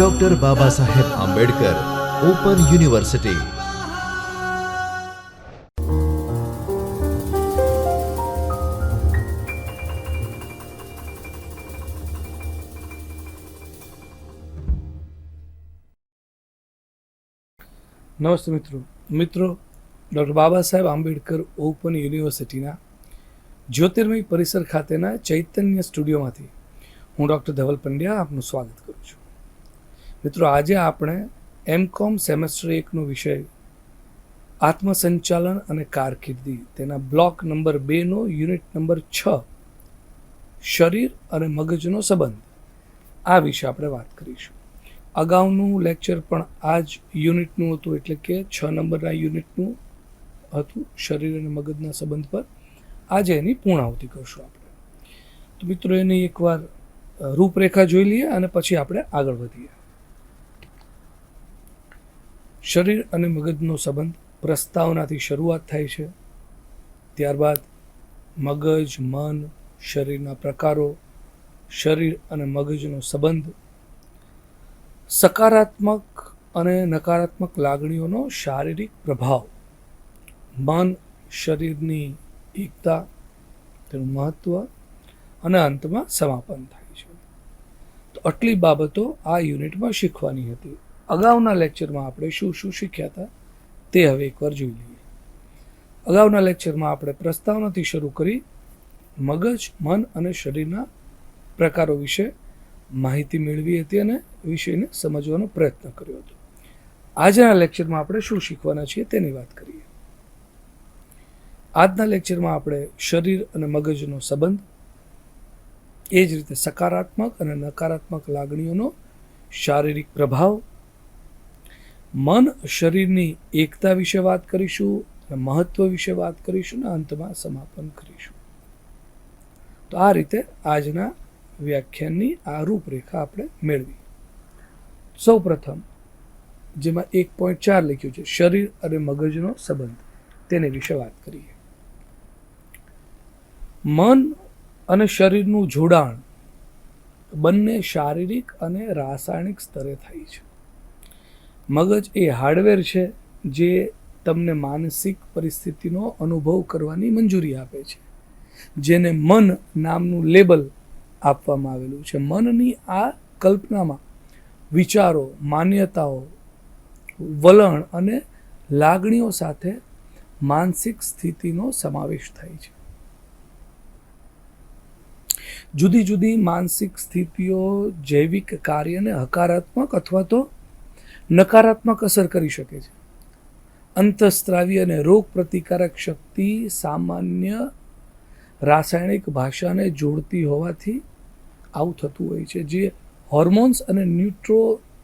Doctor Baba Saheb Ambedkar open university નમસ્તે મિત્રો. મિત્રો ડૉક્ટર બાબા સાહેબ આંબેડકર ઓપન યુનિવર્સિટીના જ્યોતિર્મય પરિસર ખાતેના ચૈતન્ય સ્ટુડિયોમાંથી હું ડૉક્ટર ધવલ પંડ્યા આપનું સ્વાગત કરું છું. મિત્રો, આજે આપણે એમ કોમ સેમેસ્ટર એકનો વિષય આત્મસંચાલન અને કારકિર્દી, તેના બ્લોક નંબર બેનો, યુનિટ નંબર છ, શરીર અને મગજનો સંબંધ. આ વિશે આપણે વાત કરીશું. અગાઉનું લેક્ચર પણ આ જ યુનિટનું હતું, એટલે કે છ નંબરના યુનિટનું હતું, શરીર અને મગજના સંબંધ પર. આજે એની પૂર્ણાહુતિ કરશું આપણે. તો મિત્રો, એની એકવાર રૂપરેખા જોઈ લઈએ અને પછી આપણે આગળ વધીએ. શરીર અને મગજનો સંબંધ પ્રસ્તાવનાથી શરૂઆત થાય છે. ત્યારબાદ મગજ, મન, શરીરના પ્રકારો, શરીર અને મગજનો સંબંધ, સકારાત્મક અને નકારાત્મક લાગણીઓનો શારીરિક પ્રભાવ, મન, શરીરની એકતા, તેનું મહત્વ અને અંતમાં સમાપન થાય છે. તો આટલી બાબતો આ યુનિટમાં શીખવાની હતી. અગાઉના લેક્ચરમાં આપણે શું શું શીખ્યા હતા તે હવે એકવાર જોઈ લઈએ. અગાઉના લેક્ચરમાં આપણે પ્રસ્તાવનાથી શરૂ કરી મગજ, મન અને શરીરના પ્રકારો વિશે માહિતી મેળવી હતી અને વિષયને સમજવાનો પ્રયત્ન કર્યો હતો. આજના લેક્ચરમાં આપણે શું શીખવાના છીએ તેની વાત કરીએ. આજના લેક્ચરમાં આપણે શરીર અને મગજનો સંબંધ, એ જ રીતે સકારાત્મક અને નકારાત્મક લાગણીઓનો શારીરિક પ્રભાવ મન, શરીરની એકતા વિશે વાત કરીશું મહત્વ વિશે વાત કરીશું અને અંતમાં સમાપન કરીશું. તો આ રીતે આજના વ્યાખ્યાનની આ રૂપરેખા આપણે મેળવી. સૌ પ્રથમ જેમાં એક પોઈન્ટ ચાર લખ્યું છે, શરીર અને મગજનો સંબંધ. તેની વિશે વાત કરીએ. મન અને શરીરનું જોડાણ બંને શારીરિક અને રાસાયણિક સ્તરે થાય છે. મગજ એ હાર્ડવેર છે જે તમને માનસિક પરિસ્થિતિનો અનુભવ કરવાની મંજૂરી આપે છે. જેને મન નામનું લેબલ આપવામાં આવેલું છે. મનની આ કલ્પનામાં વિચારો, માન્યતાઓ, વલણ અને લાગણીઓ સાથે માનસિક સ્થિતિનો સમાવેશ થાય છે. જુદી જુદી માનસિક સ્થિતિઓ જૈવિક કાર્યને હકારાત્મક અથવા તો નકારાત્મક અસર કરી શકે છે. અંતઃસ્ત્રાવી અને રોગ પ્રતિકારક શક્તિ સામાન્ય રાસાયણિક ભાષાને જોડતી હોવાથી આવું થતું હોય છે, જે હોર્મોન્સ અને ન્યુટ્રો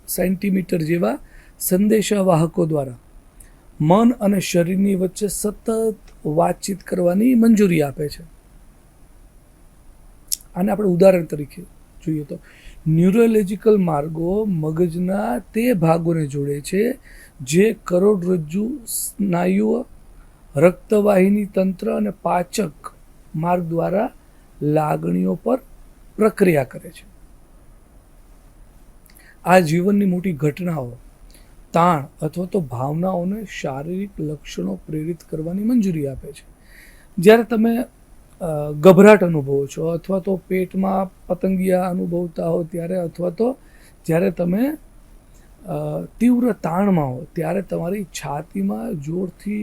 સેન્ટીમીટર જેવા સંદેશાવાહકો દ્વારા મન અને શરીરની વચ્ચે સતત વાતચીત કરવાની મંજૂરી આપે છે. આને આપણે ઉદાહરણ તરીકે જોઈએ તો ન્યુરોલોજિકલ માર્ગો મગજના તે ભાગોને જોડે છે, જે કરોડરજ્જુ સ્નાયુઓ, રક્તવાહિની તંત્ર અને પાચક માર્ગ દ્વારા લાગણીઓ પર પ્રક્રિયા કરે છે. આ જીવનની મોટી ઘટનાઓ, તાણ અથવા તો ભાવનાઓને શારીરિક લક્ષણો પ્રેરિત કરવાની મંજૂરી આપે છે. જ્યારે તમે ગભરાટ અનુભવો છો અથવા તો પેટમાં પતંગિયા અનુભવતા હો ત્યારે અથવા તો જ્યારે તમે તીવ્ર તાણમાં હો ત્યારે તમારી છાતીમાં જોરથી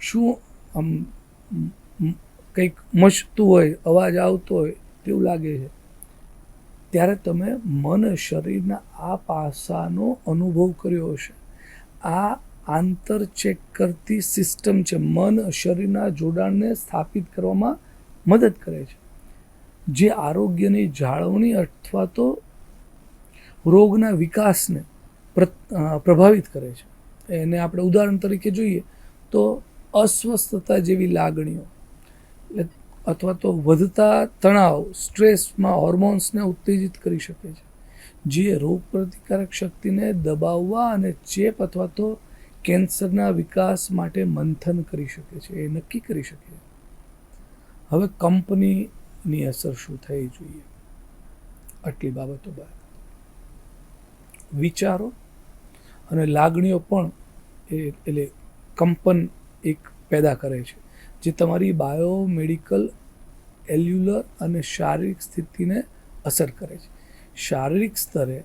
શું આમ કંઈક મચતું હોય, અવાજ આવતો હોય તેવું લાગે છે. ત્યારે તમે મન, શરીરના આ પાસાનો અનુભવ કર્યો હશે. આ આંતર ચેક કરતી સિસ્ટમ છે. મન, શરીરના જોડાણને સ્થાપિત કરવામાં મદદ કરે છે. જે આરોગ્યની જાળવણી અથવા તો રોગના વિકાસને પ્રભાવિત કરે છે. એને આપણે ઉદાહરણ તરીકે જોઈએ તો અસ્વસ્થતા જેવી લાગણીઓ અથવા તો વધતા તણાવ, સ્ટ્રેસમાં હોર્મોન્સને ઉત્તેજિત કરી શકે છે. જે રોગ પ્રતિકારક શક્તિને દબાવવા અને ચેપ અથવા તો કેન્સરના વિકાસ માટે મંથન કરી શકે છે. એ નક્કી કરી શકે છે. હવે કંપનીની અસર શું થઈ જોઈએ? આટલી બાબતો બાદ. વિચારો અને લાગણીઓ પણ એ એટલે કંપન એક પેદા કરે છે, જે તમારી બાયોમેડિકલ, એલ્યુલર અને શારીરિક સ્થિતિને અસર કરે છે. શારીરિક સ્તરે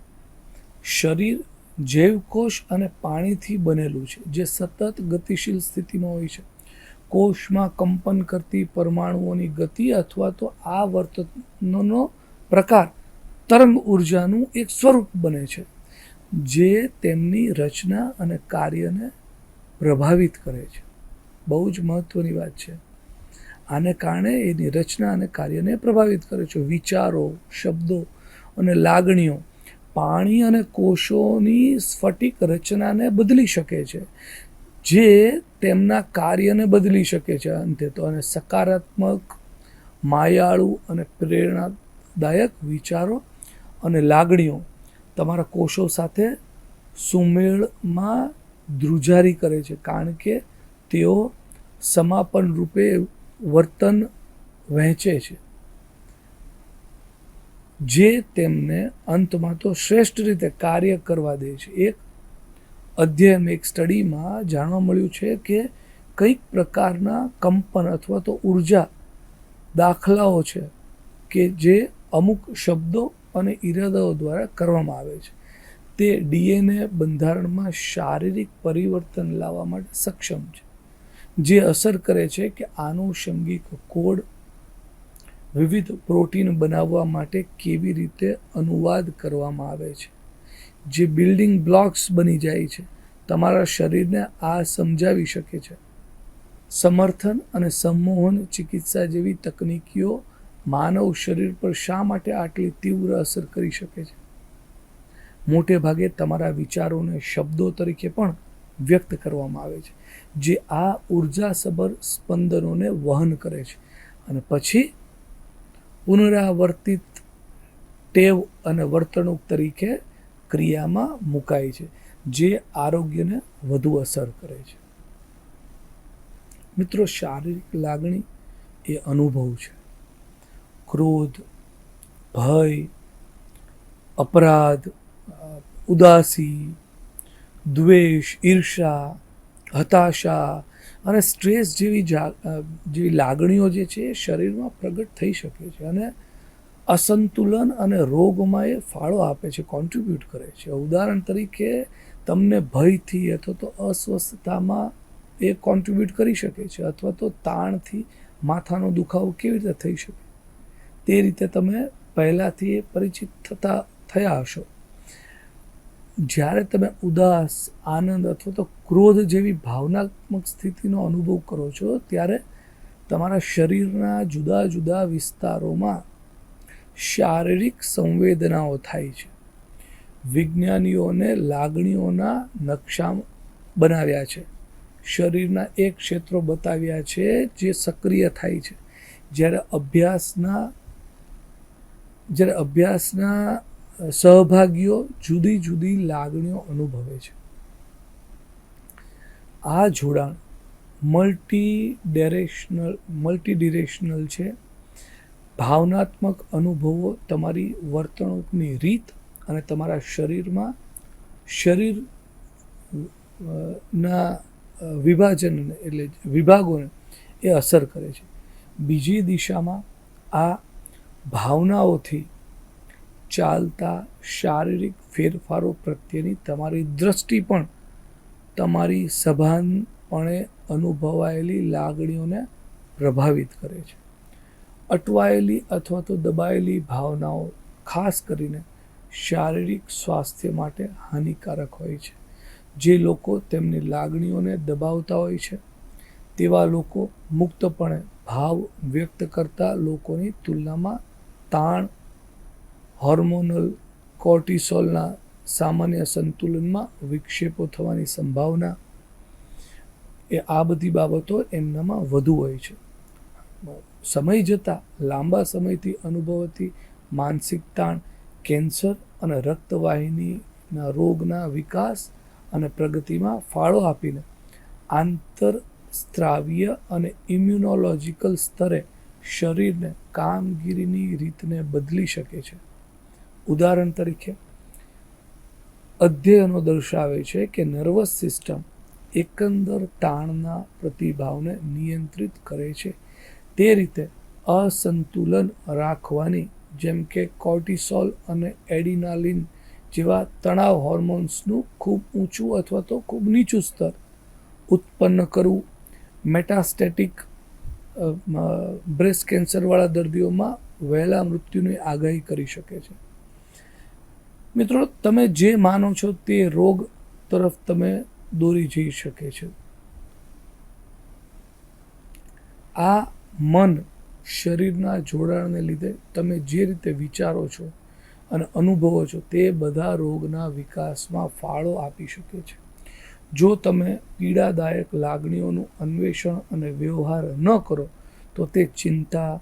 શરીર જૈવકોષ અને પાણીથી બનેલું છે, જે સતત ગતિશીલ સ્થિતિમાં હોય છે. કોષમાં કંપન કરતી પરમાણુઓની ગતિ અથવા તો આ વર્તનનો પ્રકાર તરંગ ઉર્જાનું એક સ્વરૂપ બને છે, જે તેમની રચના અને કાર્યને પ્રભાવિત કરે છે. બહુ જ મહત્વની વાત છે. આને કારણે એની રચના અને કાર્યને પ્રભાવિત કરે છે. વિચારો, શબ્દો અને લાગણીઓ પાણી અને કોષોની સ્ફટિક રચનાને બદલી શકે છે. જે તેમના કાર્યને બદલી શકે છે અંતે તો અને સકારાત્મક, માયાળુ અને પ્રેરણાદાયક વિચારો અને લાગણીઓ તમારા કોષો સાથે સુમેળમાં ધ્રુજારી કરે છે. કારણ કે તેઓ સમાપન રૂપે વર્તન વહેંચે છે. જે તેમને અંતમાં તો શ્રેષ્ઠ રીતે કાર્ય કરવા દે છે. એક અધ્યયન એક સ્ટડીમાં જાણવા મળ્યું છે કે કંઈક પ્રકારના કંપન અથવા તો ઊર્જા દાખલાઓ છે કે જે અમુક શબ્દો અને ઈરાદાઓ દ્વારા કરવામાં આવે છે. તે ડીએનએ બંધારણમાં શારીરિક પરિવર્તન લાવવા માટે સક્ષમ છે, જે અસર કરે છે કે આનુષંગિક કોડ વિવિધ પ્રોટીન બનાવવા માટે કેવી રીતે અનુવાદ કરવામાં આવે છે. જે બિલ્ડિંગ બ્લોક્સ બની જાય છે, તમારા શરીરને આ સમજાવી શકે છે. સમર્થન અને સંમોહન ચિકિત્સા જેવી તકનીકીઓ માનવ શરીર પર શા માટે આટલી તીવ્ર અસર કરી શકે છે? મોટે ભાગે તમારા વિચારોને શબ્દો તરીકે પણ વ્યક્ત કરવામાં આવે છે, જે આ ઉર્જાસભર સ્પંદનોને વહન કરે છે. અને પછી પુનરાવર્તિત ટેવ અને વર્તણૂક તરીકે ક્રિયામાં મુકાય છે, જે આરોગ્યને વધુ અસર કરે છે. મિત્રો, શારીરિક લાગણી એ અનુભવ છે. ક્રોધ, ભય, અપરાધ, ઉદાસી, દ્વેષ ઈર્ષા હતાશા અને સ્ટ્રેસ જેવી જેવી લાગણીઓ જે છે એ શરીરમાં પ્રગટ થઈ શકે છે અને અસંતુલન અને રોગમાં એ ફાળો આપે છે કોન્ટ્રીબ્યુટ કરે છે. ઉદાહરણ તરીકે, તમને ભયથી અથવા તો અસ્વસ્થતામાં એ કોન્ટ્રીબ્યુટ કરી શકે છે, અથવા તો તાણથી માથાનો દુખાવો કેવી રીતે થઈ શકે? તે રીતે તમે પહેલાંથી એ પરિચિત થતા થયા હશો. જ્યારે તમે ઉદાસ, આનંદ અથવા તો ક્રોધ જેવી ભાવનાત્મક સ્થિતિનો અનુભવ કરો છો, ત્યારે તમારા શરીરના જુદા જુદા વિસ્તારોમાં શારીરિક સંવેદનાઓ થાય છે. વિજ્ઞાનીઓને લાગણીઓના નકશા બનાવ્યા છે. શરીરના એક ક્ષેત્રો બતાવ્યા છે જે સક્રિય થાય છે. જ્યારે અભ્યાસના જ્યારે અભ્યાસના સહભાગીઓ જુદી જુદી લાગણીઓ અનુભવે છે. આ જોડાણ મલ્ટી ડિરેશનલ મલ્ટી ડિરેશનલ છે. ભાવનાત્મક અનુભવો તમારી વર્તણૂકની રીત અને તમારા શરીરમાં શરીર ના વિભાજનને એટલે વિભાગોને એ અસર કરે છે. બીજી દિશામાં આ ભાવનાઓથી ચાલતા શારીરિક ફેરફારો પ્રત્યેની તમારી દ્રષ્ટિ પણ તમારી સભાનપણે અનુભવાયેલી લાગણીઓને પ્રભાવિત કરે છે. અટવાયેલી અથવા તો દબાયેલી ભાવનાઓ ખાસ કરીને શારીરિક સ્વાસ્થ્ય માટે હાનિકારક હોય છે. જે લોકો તેમની લાગણીઓને દબાવતા હોય છે, તેવા લોકો મુક્તપણે ભાવ વ્યક્ત કરતા લોકોની તુલનામાં તાણ, હોર્મોનલ કોર્ટિસોલના સામાન્ય સંતુલનમાં વિક્ષેપો થવાની સંભાવના, એ આ બધી બાબતો એમનામાં વધુ હોય છે. સમય જતાં લાંબા સમયથી અનુભવતી માનસિક તાણ, કેન્સર અને રક્તવાહિનીના રોગના વિકાસ અને પ્રગતિમાં ફાળો આપીને આંતરસ્ત્રાવીય અને ઇમ્યુનોલોજીકલ સ્તરે શરીરને કામગીરીની રીતને બદલી શકે છે. ઉદાહરણ તરીકે, અધ્યયનો દર્શાવે છે કે નર્વસ સિસ્ટમ એકંદર તાણના પ્રતિભાવને નિયંત્રિત કરે છે તે રીતે અસંતુલન રાખવાની, જેમ કે કોર્ટિસોલ અને એડિનાલિન જેવા તણાવ હોર્મોન્સનું ખૂબ ઊંચું અથવા તો ખૂબ નીચું સ્તર ઉત્પન્ન કરવું, મેટાસ્ટેટિક બ્રેસ્ટ કેન્સરવાળા દર્દીઓમાં વહેલા મૃત્યુની આગાહી કરી શકે છે. મિત્રો, તમે જે માનો છો તે રોગ તરફ તમે દોરી જઈ શકે છે. આ મન શરીરના જોડાણને લીધે તમે જે રીતે વિચારો છો અને અનુભવો છો તે બધા રોગના વિકાસમાં ફાળો આપી શકે છે. જો તમે પીડાદાયક લાગણીઓનું અન્વેષણ અને વ્યવહાર ન કરો, તો તે ચિંતા,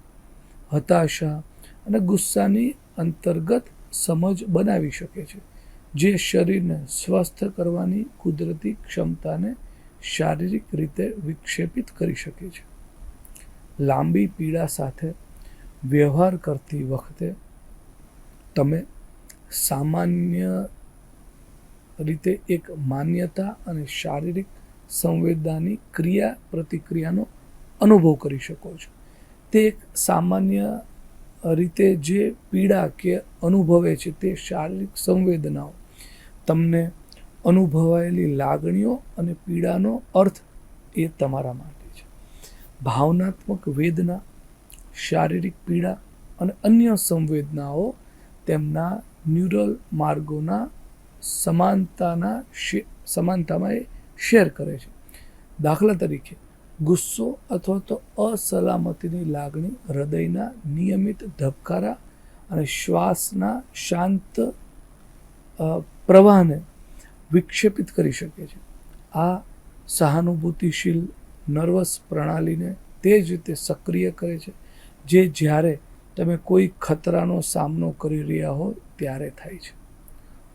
હતાશા અને ગુસ્સાની અંતર્ગત સમજ બનાવી શકે છે, જે શરીરને સ્વસ્થ કરવાની કુદરતી ક્ષમતાને શારીરિક રીતે વિક્ષેપિત કરી શકે છે. લાંબી પીડા સાથે વ્યવહાર કરતી વખતે તમે સામાન્ય રીતે એક માન્યતા અને શારીરિક સંવેદનાની ક્રિયા પ્રતિક્રિયાનો અનુભવ કરી શકો છો. તે એક સામાન્ય રીતે જે પીડા કે અનુભવે છે તે શારીરિક સંવેદનાઓ, તમને અનુભવાયેલી લાગણીઓ અને પીડાનો અર્થ એ તમારા માટે છે ભાવનાત્મક વેદના, શારીરિક પીડા અને અન્ય સંવેદનાઓ તેમના ન્યુરલ માર્ગોના સમાનતાના સમાનતામાં એ શેર કરે છે. દાખલા તરીકે, ગુસ્સો અથવા તો અસલામતીની લાગણી હૃદયના નિયમિત ધબકારા અને શ્વાસના શાંત પ્રવાહને વિક્ષેપિત કરી શકે છે. આ સહાનુભૂતિશીલ નર્વસ પ્રણાલીને તે જ રીતે સક્રિય કરે છે. જે જ્યારે તમે કોઈ ખતરાનો સામનો કરી રહ્યા હો, ત્યારે થાય છે.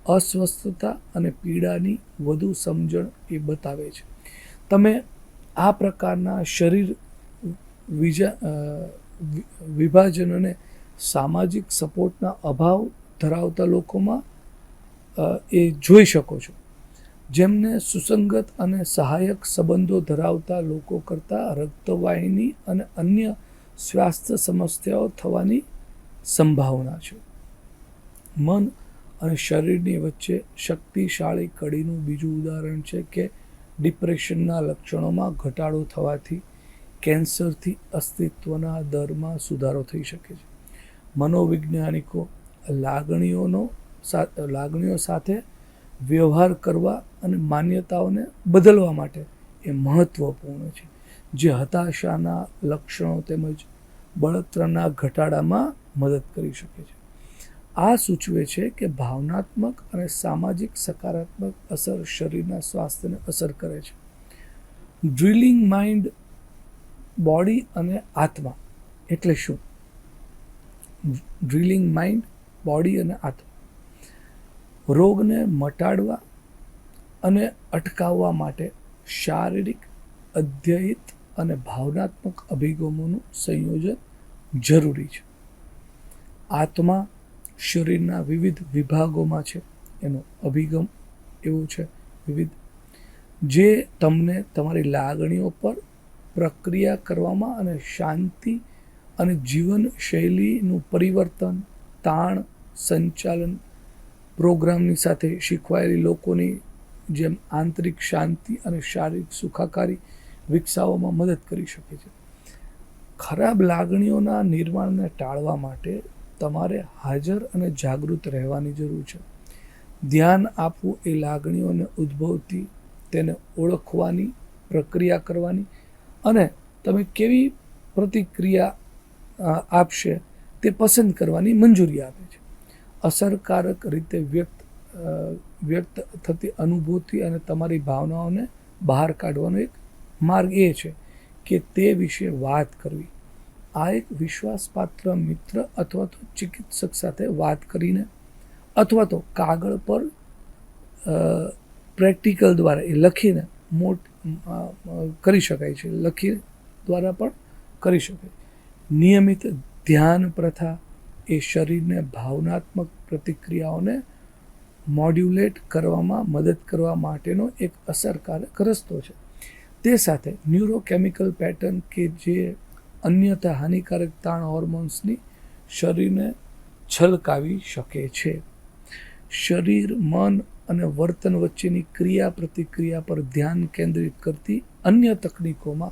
અસ્વસ્થતા અને પીડાની વધુ સમજણ એ બતાવે છે. તમે આ પ્રકારના શરીર વિજા વિભાજનને સામાજિક સપોર્ટના અભાવ ધરાવતા લોકોમાં એ જોઈ શકો છો. જેમને સુસંગત અને સહાયક સંબંધો ધરાવતા લોકો કરતાં રક્તવાહિની અને અન્ય સ્વાસ્થ્ય સમસ્યાઓ થવાની સંભાવના છે. મન અને શરીરની વચ્ચે શક્તિશાળી કડીનું બીજું ઉદાહરણ છે કે ડિપ્રેશનના લક્ષણોમાં ઘટાડો થવાથી કેન્સરથી અસ્તિત્વના દરમાં સુધારો થઈ શકે છે. મનોવૈજ્ઞાનિકો લાગણીઓનો સા- લાગણીઓ સાથે વ્યવહાર કરવા અને માન્યતાઓને બદલવા માટે એ મહત્વપૂર્ણ છે. જે હતાશાના લક્ષણો તેમજ બળતરાના ઘટાડામાં મદદ કરી શકે છે. આ સૂચવે છે કે ભાવનાત્મક અને સામાજિક સકારાત્મક અસર શરીરના સ્વાસ્થ્યને અસર કરે છે. ડ્રિલિંગ માઇન્ડ, બોડી અને આત્મા એટલે શું? ડ્રિલિંગ માઇન્ડ, બોડી અને આત્મા. રોગને મટાડવા અને અટકાવવા માટે શારીરિક, અધ્યયિત અને ભાવનાત્મક અભિગમોનું સંયોજન જરૂરી છે. આત્મા શરીરના વિવિધ વિભાગોમાં છે. એનો અભિગમ એવો છે, વિવિધ, જે તમને તમારી લાગણીઓ પર પ્રક્રિયા કરવામાં અને શાંતિ અને જીવનશૈલીનું પરિવર્તન, તાણ, સંચાલન પ્રોગ્રામની સાથે શીખવાયેલી લોકોની જેમ આંતરિક શાંતિ અને શારીરિક સુખાકારી વિકસાવવામાં મદદ કરી શકે છે. ખરાબ લાગણીઓના નિર્માણને ટાળવા માટે તમારે હાજર અને જાગૃત રહેવાની જરૂર છે. ધ્યાન આપવું એ લાગણીઓને ઉદ્ભવતી, તેને ઓળખવાની પ્રક્રિયા કરવાની અને તમે કેવી પ્રતિક્રિયા આપશે તે પસંદ કરવાની મંજૂરી આપે છે. અસરકારક રીતે વ્યક્ત વ્યક્ત થતી અનુભૂતિ અને તમારી ભાવનાઓને બહાર કાઢવાનો એક માર્ગ એ છે કે તે વિશે વાત કરવી. આ એક વિશ્વાસપાત્ર મિત્ર અથવા તો ચિકિત્સક સાથે વાત કરીને અથવા તો કાગળ પર પ્રેક્ટિકલ દ્વારા એ લખીને મોટ કરી શકાય છે. લખી દ્વારા પણ કરી શકાય. નિયમિત ધ્યાન પ્રથા એ શરીરને ભાવનાત્મક પ્રતિક્રિયાઓને મોડ્યુલેટ કરવામાં મદદ કરવા માટેનો એક અસરકારક રસ્તો છે. તે સાથે ન્યુરોકેમિકલ પેટર્ન કે જે અન્યથા હાનિકારક તાણ હોર્મોન્સની શરીરને છલકાવી શકે છે. શરીર, મન અને વર્તન વચ્ચેની ક્રિયા પ્રતિક્રિયા પર ધ્યાન કેન્દ્રિત કરતી અન્ય તકનીકોમાં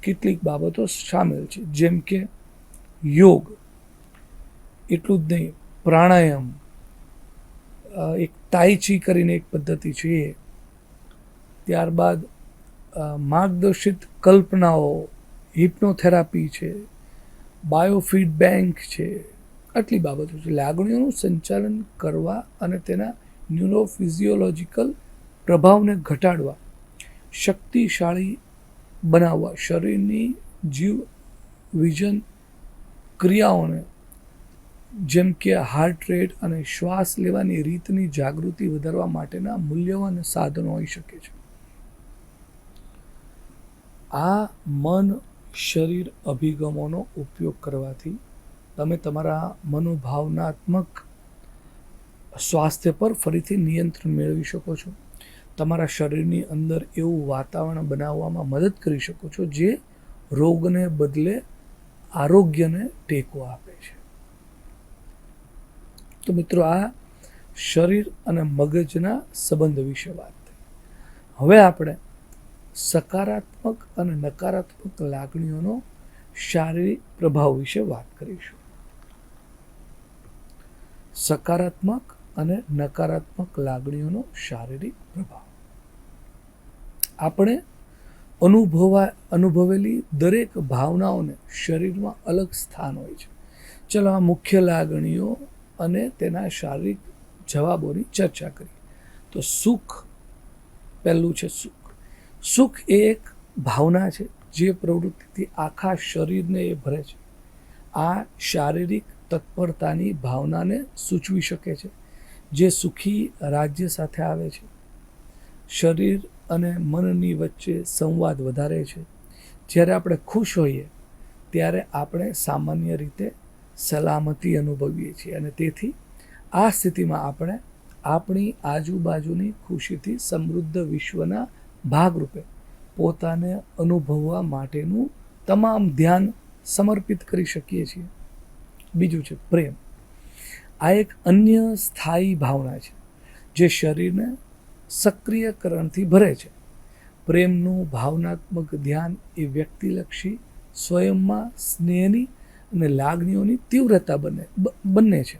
કેટલીક બાબતો સામેલ છે. જેમ કે યોગ એટલું જ નહીં, પ્રાણાયામ એક તાઈચી કરીને એક પદ્ધતિ છે એ. ત્યારબાદ માર્ગદર્શિત કલ્પનાઓ હિપ્નોથેરાપી છે બાયોફીડ છે, આટલી બાબતો છે. લાગણીઓનું સંચાલન કરવા અને તેના ન્યુરોફિઝિયોલોજીકલ પ્રભાવને ઘટાડવા, શક્તિશાળી બનાવવા, શરીરની જીવ વિજન ક્રિયાઓને જેમ કે હાર્ટ રેટ અને શ્વાસ લેવાની રીતની જાગૃતિ વધારવા માટેના મૂલ્યવાન સાધનો હોઈ શકે છે. આ મન શરીર અભિગમોનો ઉપયોગ કરવાથી તમે તમારા મનોભાવનાત્મક સ્વાસ્થ્ય પર ફરીથી નિયંત્રણ મેળવી શકો છો. તમારા શરીરની અંદર એવું વાતાવરણ બનાવવામાં મદદ કરી શકો છો જે રોગને બદલે આરોગ્યને ટેકો આપે છે. તો મિત્રો આ શરીર અને મગજના સંબંધ વિશે વાત. હવે આપણે સકારાત્મક અને નકારાત્મક લાગણીઓનો શારીરિક પ્રભાવ વિશે વાત કરીશું. સકારાત્મક અને નકારાત્મક લાગણીઓનો શારીરિક પ્રભાવ. આપણે અનુભવા, અનુભવેલી દરેક ભાવનાઓને શરીરમાં અલગ સ્થાન હોય છે. ચલો આ મુખ્ય લાગણીઓ અને તેના શારીરિક જવાબોની ચર્ચા કરી. તો સુખ, પહેલું છે સુખ. સુખ એ એક ભાવના છે જે પ્રવૃત્તિથી આખા શરીરને એ ભરે છે. આ શારીરિક તત્પરતાની ભાવનાને સૂચવી શકે છે, જે સુખી રાજ્ય સાથે આવે છે. શરીર અને મનની વચ્ચે સંવાદ વધારે છે. જ્યારે આપણે ખુશ હોઈએ, ત્યારે આપણે સામાન્ય રીતે સલામતી અનુભવીએ છીએ અને તેથી આ સ્થિતિમાં આપણે આપણી આજુબાજુની ખુશીથી સમૃદ્ધ વિશ્વના ભાગરૂપે પોતાને અનુભવવા માટેનું તમામ ધ્યાન સમર્પિત કરી શકીએ છીએ. બીજું છે પ્રેમ. આ એક અન્ય સ્થાયી ભાવના છે જે શરીરને સક્રિયકરણથી ભરે છે. પ્રેમનું ભાવનાત્મક ધ્યાન એ વ્યક્તિલક્ષી સ્વયંમાં સ્નેહની અને લાગણીઓની તીવ્રતા બને બંને છે.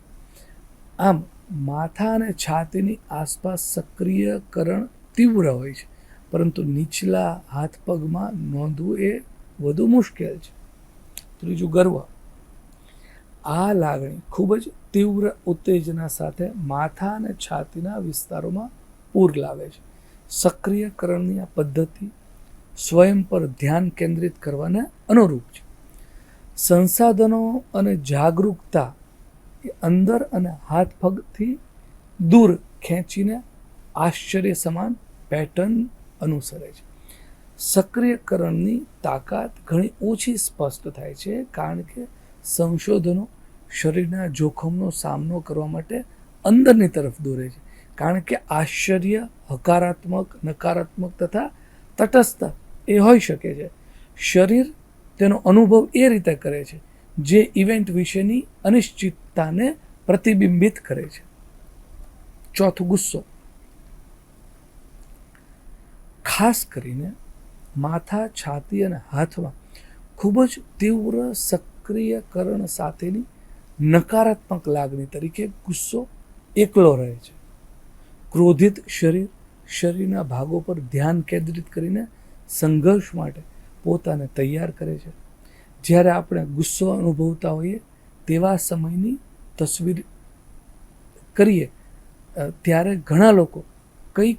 આમ માથા અને છાતીની આસપાસ સક્રિયકરણ તીવ્ર હોય છે, પરંતુ નીચલા હાથ પગમાં નોંધવું એ વધુ મુશ્કેલ છે. ત્રીજું ગર્વ. આ લાગણી ખૂબ જ તીવ્ર ઉત્તેજના સાથે માથા અને છાતીના વિસ્તારોમાં પૂર લાવે છે. સક્રિયકરણની આ પદ્ધતિ સ્વયં પર ધ્યાન કેન્દ્રિત કરવાને અનુરૂપ છે. સંસાધનો અને જાગરૂકતા એ અંદર અને હાથ પગથી દૂર ખેંચીને આશ્ચર્ય સમાન પેટર્ન અનુસરે છે. સક્રિયકરણની તાકાત ઘણી ઓછી સ્પષ્ટ થાય છે કારણ કે સંશોધનો શરીરના જોખમનો સામનો કરવા માટે અંદરની તરફ દોરે છે. કારણ કે આશ્ચર્ય હકારાત્મક, નકારાત્મક તથા તટસ્થ એ હોઈ શકે છે. શરીર તેનો અનુભવ એ રીતે કરે છે, જે ઇવેન્ટ વિશેની અનિશ્ચિતતાને પ્રતિબિંબિત કરે છે. ચોથું ગુસ્સો. ખાસ કરીને માથા છાતી અને હાથમાં ખૂબ જ તીવ્ર સક્રિયકરણ સાથેની નકારાત્મક લાગણી તરીકે ગુસ્સો એકલો રહે છે. ક્રોધિત શરીર, શરીરના ભાગો પર ધ્યાન કેન્દ્રિત કરીને સંઘર્ષ માટે પોતાને તૈયાર કરે છે. જ્યારે આપણે ગુસ્સો અનુભવતા હોઈએ, તેવા સમયની તસવીર કરીએ ત્યારે ઘણા લોકો કંઈક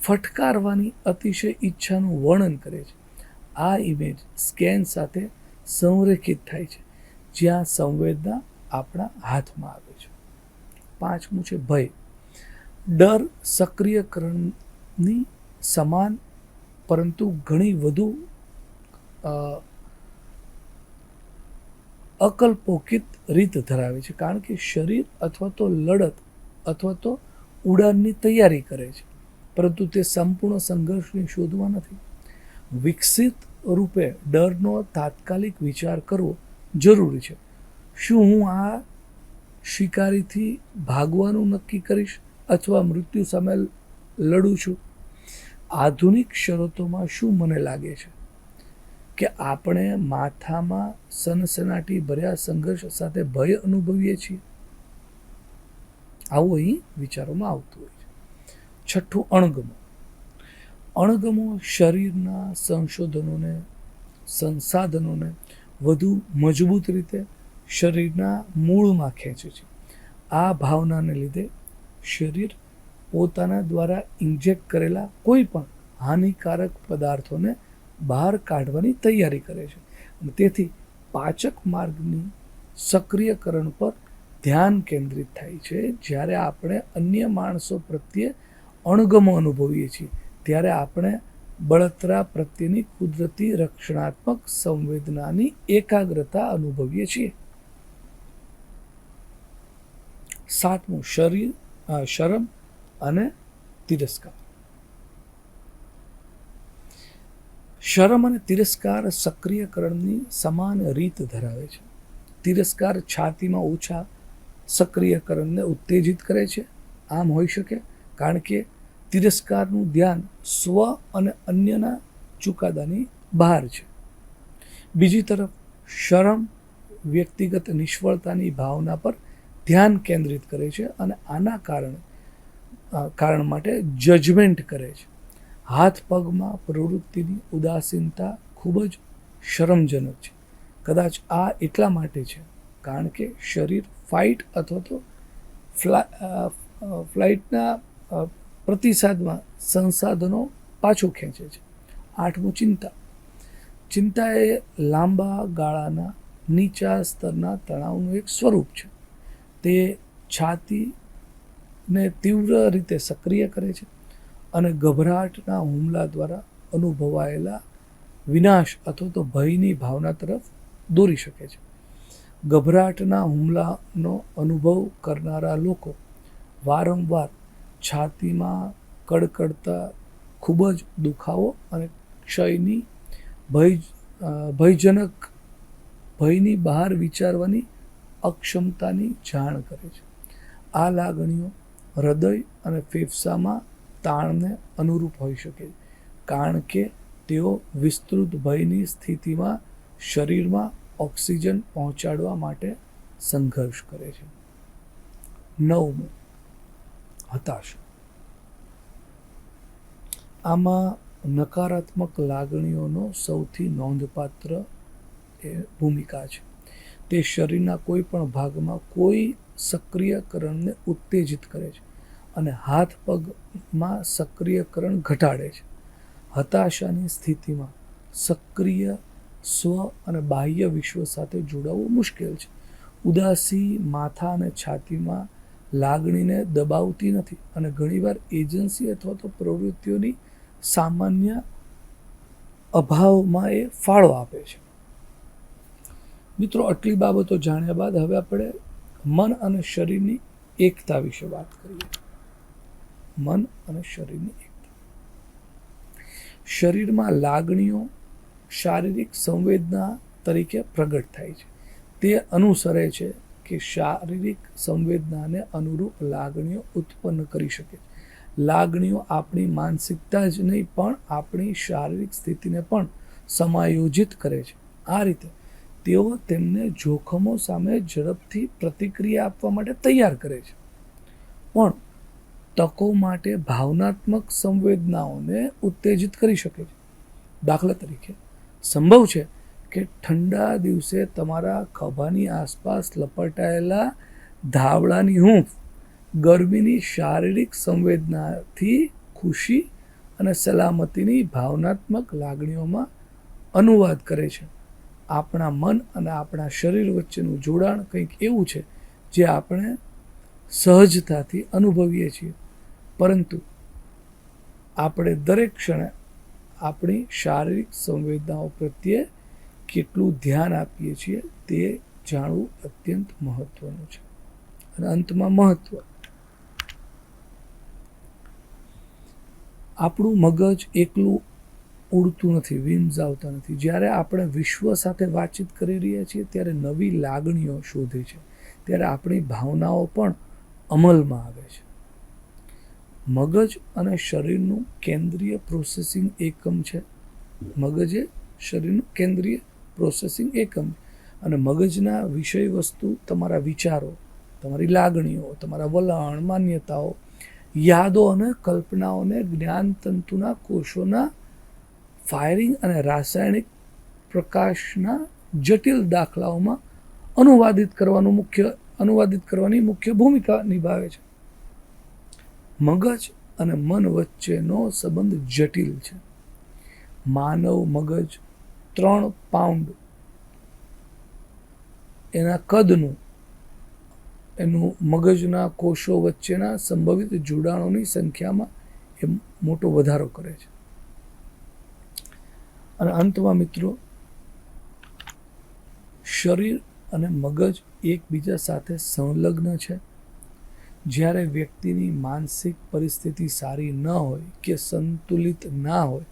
ફટકારવાની અતિશય ઈચ્છાનું વર્ણન કરે છે. આ ઇમેજ સ્કેન સાથે સંરેખિત થાય છે, જ્યાં સંવેદના આપણા હાથમાં આવે છે. પાંચમું છે ભય. ડર સક્રિયકરણની સમાન, પરંતુ ઘણી વધુ અકલ્પોકિત રીત ધરાવે છે. કારણ કે શરીર અથવા તો લડત અથવા તો ઉડાનની તૈયારી કરે છે. પરંતુ તે સંપૂર્ણ સંઘર્ષની શોધમાં નથી. વિકસિત રૂપે ડરનો તાત્કાલિક વિચાર કરવો જરૂરી છે. શું હું આ શિકારીથી ભાગવાનું નક્કી કરીશ અથવા મૃત્યુ સામે લડું છું? આધુનિક શરતોમાં શું મને લાગે છે? કે આપણે માથામાં સનસનાટી ભર્યા સંઘર્ષ સાથે ભય અનુભવીએ છીએ? આવું અહીં વિચારોમાં આવતું હોય છે. છઠ્ઠું, અણગમો. અણગમો શરીરના સંશોધનોને, સંસાધનોને વધુ મજબૂત રીતે શરીરના મૂળમાં ખેંચે છે. આ ભાવનાને લીધે શરીર પોતાના દ્વારા ઇન્જેક્ટ કરેલા કોઈ પણ હાનિકારક પદાર્થોને બહાર કાઢવાની તૈયારી કરે છે. તેથી પાચક માર્ગની સક્રિયકરણ પર ધ્યાન કેન્દ્રિત થાય છે. જ્યારે આપણે અન્ય માણસો પ્રત્યે અણગમો અનુભવીએ છીએ, ત્યારે આપણે બળતરા પ્રત્યેની કુદરતી રક્ષણાત્મક સંવેદનાની એકાગ્રતા અનુભવીએ છીએ. સાતમું, શરીર શરમ અને તિરસ્કાર. શરમ અને તિરસ્કાર સક્રિયકરણની સમાન રીત ધરાવે છે. તિરસ્કાર છાતીમાં ઓછા સક્રિયકરણને ઉત્તેજિત કરે છે. આમ હોઈ શકે કારણ કે તિરસ્કારનું ધ્યાન સ્વ અને અન્યના ચુકાદાની બહાર છે. બીજી તરફ, શરમ વ્યક્તિગત નિષ્ફળતાની ભાવના પર ધ્યાન કેન્દ્રિત કરે છે અને આના કારણે કારણ માટે જજમેન્ટ કરે છે. હાથ પગમાં પ્રવૃત્તિની ઉદાસીનતા ખૂબ જ શરમજનક છે. કદાચ આ એટલા માટે છે, કારણ કે શરીર ફાઇટ અથવા તો ફ્લા ફ્લાઇટના પ્રતિસાદમાં સંસાધનો પાછું ખેંચે છે. આઠમું ચિંતા. ચિંતા એ લાંબા ગાળાના નીચા સ્તરના તણાવનું એક સ્વરૂપ છે. તે છાતીને તીવ્ર રીતે સક્રિય કરે છે અને ગભરાટના હુમલા દ્વારા અનુભવાયેલા વિનાશ અથવા તો ભયની ભાવના તરફ દોરી શકે છે. ગભરાટના હુમલાનો અનુભવ કરનારા લોકો વારંવાર છાતીમાં કડકડતા, ખૂબ જ દુખાવો અને ક્ષયની ભય ભયજનક, ભયની બહાર વિચારવાની અક્ષમતાની જાણ કરે છે. આ લાગણીઓ હૃદય અને ફેફસામાં તાણને અનુરૂપ હોઈ શકે. કારણ કે તેઓ વિસ્તૃત ભયની સ્થિતિમાં, શરીરમાં ઓક્સિજન પહોંચાડવા માટે સંઘર્ષ કરે છે. નવમું, હતાશા. આમાં નકારાત્મક લાગણીઓનો સૌથી નોંધપાત્ર એ ભૂમિકા છે. તે શરીરના કોઈ પણ ભાગમાં કોઈ સક્રિયકરણને ઉત્તેજિત કરે છે. અને હાથ પગમાં સક્રિયકરણ ઘટાડે છે. હતાશાની સ્થિતિમાં સક્રિય સ્વ અને બાહ્ય વિશ્વ સાથે જોડાવવું મુશ્કેલ છે. ઉદાસી માથા અને છાતીમાં લાગણીને દબાવતી નથી અને ઘણીવાર એજન્સી અથવા તો પ્રવૃત્તિઓની સામાન્ય અભાવમાં એ ફાળો આપે છે. મિત્રો, આટલી બાબતો જાણ્યા બાદ હવે આપણે મન અને શરીરની એકતા વિશે વાત કરીએ. મન અને શરીરની એકતા શરીરમાં લાગણીઓ શારીરિક સંવેદના તરીકે પ્રગટ થાય છે. તે અનુસરે છે કે શારીરિક સંવેદનાને અનુરૂપ લાગણીઓ ઉત્પન્ન કરી શકે લાગણીઓ આપણી માનસિકતા જ નહીં, પણ આપણી શારીરિક સ્થિતિને પણ સમાયોજિત કરે છે. આ રીતે તેઓ તેમને જોખમો સામે ઝડપથી પ્રતિક્રિયા આપવા માટે તૈયાર કરે છે. પણ તકો માટે ભાવનાત્મક સંવેદનાઓને ઉત્તેજિત કરી શકે છે. દાખલા તરીકે, સંભવ છે કે ઠંડા દિવસે તમારા ખભાની આસપાસ લપટાયેલા ધાવડાની હૂંફ ગરમીની શારીરિક સંવેદનાથી ખુશી અને સલામતીની ભાવનાત્મક લાગણીઓમાં અનુવાદ કરે છે. આપણા મન અને આપણા શરીર વચ્ચેનું જોડાણ કંઈક એવું છે જે આપણે સહજતાથી અનુભવીએ છીએ. પરંતુ આપણે દરેક ક્ષણે આપણી શારીરિક સંવેદનાઓ પ્રત્યે કેટલું ધ્યાન આપીએ છીએ તે જાણવું અત્યંત મહત્વનું છે. અને અંતમાં મહત્વ. આપણું મગજ એકલું ઉડતું નથી, વિમ્સ આવતા નથી. જ્યારે આપણે વિશ્વ સાથે વાતચીત કરી રહ્યા છીએ, ત્યારે નવી લાગણીઓ શોધે છે. ત્યારે આપણી ભાવનાઓ પણ અમલમાં આવે છે. મગજ અને શરીરનું કેન્દ્રીય પ્રોસેસિંગ એકમ છે. મગજ એ શરીરનું કેન્દ્રીય પ્રોસેસિંગ એકમ. અને મગજના વિષય વસ્તુ તમારા વિચારો, તમારી લાગણીઓ, તમારા વલણ, માન્યતાઓ, યાદો અને કલ્પનાઓને જ્ઞાન તંતુના કોષોના ફાયરિંગ અને રાસાયણિક પ્રકાશના જટિલ દાખલાઓમાં અનુવાદિત કરવાનું મુખ્ય, અનુવાદિત કરવાની મુખ્ય ભૂમિકા નિભાવે છે. મગજ અને મન વચ્ચેનો સંબંધ જટિલ છે. માનવ મગજ ત્રણ પાઉન્ડ એના કદનું, એનું મગજના કોષો વચ્ચેના સંભવિત જોડાણોની સંખ્યામાં એ મોટો વધારો કરે છે. અને અંતમાં મિત્રો, શરીર અને મગજ એકબીજા સાથે સંલગ્ન છે. જ્યારે વ્યક્તિની માનસિક પરિસ્થિતિ સારી ન હોય કે સંતુલિત ના હોય,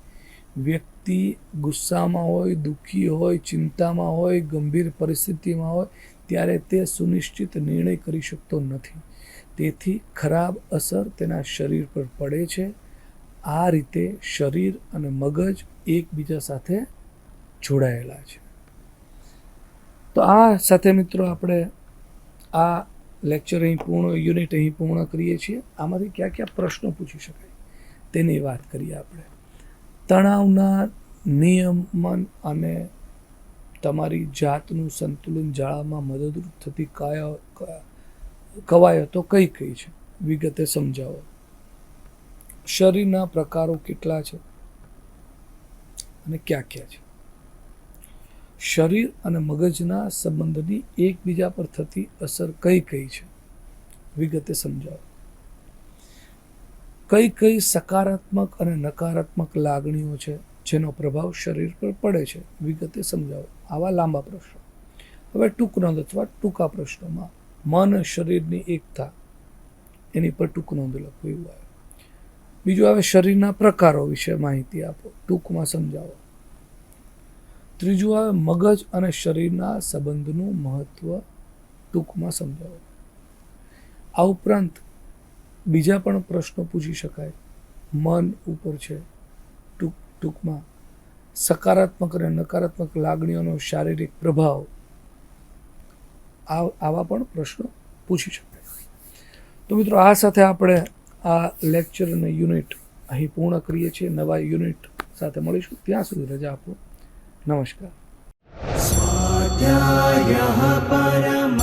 વ્યક્તિ ગુસ્સામાં હોય, દુઃખી હોય, ચિંતામાં હોય, ગંભીર પરિસ્થિતિમાં હોય, ત્યારે તે સુનિશ્ચિત નિર્ણય કરી શકતો નથી. તેથી ખરાબ અસર તેના શરીર પર પડે છે. આ રીતે શરીર અને મગજ એકબીજા સાથે જોડાયેલા છે. તો આ સાથે મિત્રો આપણે આ લેક્ચર અહીં પૂર્ણ યુનિટ અહીં પૂર્ણ કરીએ છીએ. આમાંથી કયા કયા પ્રશ્નો પૂછી શકાય તેની વાત કરીએ આપણે. તણાવના નિયમન અને તમારી જાતનું સંતુલન જાળવવામાં મદદરૂપ થતી કયા કવાયતો કઈ કઈ છે? વિગતે સમજાવો. શરીરના પ્રકારો કેટલા છે? અને ક્યાં ક્યાં છે? શરીર અને મગજના સંબંધની એકબીજા પર થતી અસર કઈ કઈ છે? વિગતે સમજાવો. કઈ કઈ સકારાત્મક અને નકારાત્મક લાગણીઓ છે જેનો પ્રભાવ શરીર પર પડે છે? વિગતે સમજાવો. આવા લાંબા પ્રશ્નો. હવે ટૂંક નોંધ અથવા ટૂંકા પ્રશ્નોમાં મન શરીરની એકતા, એની પર ટૂંક નોંધ લખો એવું આવે બીજું આવે શરીરના પ્રકારો વિશે માહિતી આપો. ટૂંકમાં સમજાવો. ત્રીજું આવે, મગજ અને શરીરના સંબંધનું મહત્વ ટૂંકમાં સમજાવો. આ ઉપરાંત બીજા પણ પ્રશ્નો પૂછી શકાય. મન ઉપર છે. ટૂંક, ટૂંકમાં સકારાત્મક અને નકારાત્મક લાગણીઓનો શારીરિક પ્રભાવ. આવા પણ પ્રશ્નો પૂછી શકાય. તો મિત્રો, આ સાથે આપણે આ લેક્ચર અને યુનિટ અહીં પૂર્ણ કરીએ છીએ. નવા યુનિટ સાથે મળીશું. ત્યાં સુધી રજા આપો. નમસ્કાર. પરમ